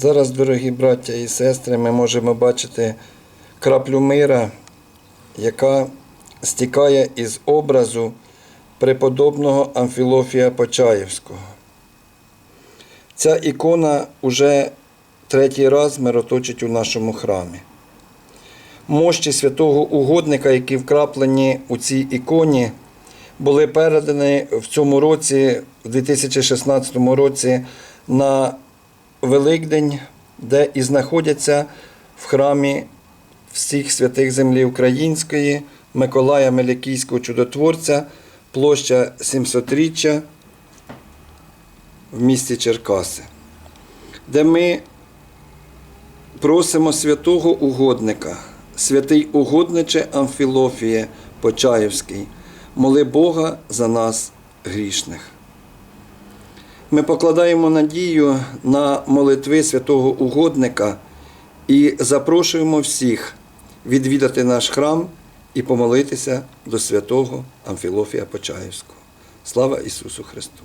Зараз, дорогі браття і сестри, ми можемо бачити краплю мира, яка стікає із образу преподобного Амфілофія Почаєвського. Ця ікона уже третій раз мироточить у нашому храмі. Мощі святого угодника, які вкраплені у цій іконі, були передані в цьому році, в 2016 році, на Великдень, де і знаходяться в храмі всіх святих землі Української, Миколая Мелякійського чудотворця, площа 700-річчя в місті Черкаси, де ми просимо святого угодника, святий угодниче Амфілофіє Почаївський, моли Бога за нас грішних. Ми покладаємо надію на молитви святого угодника і запрошуємо всіх відвідати наш храм і помолитися до святого Амфілофія Почаївського. Слава Ісусу Христу!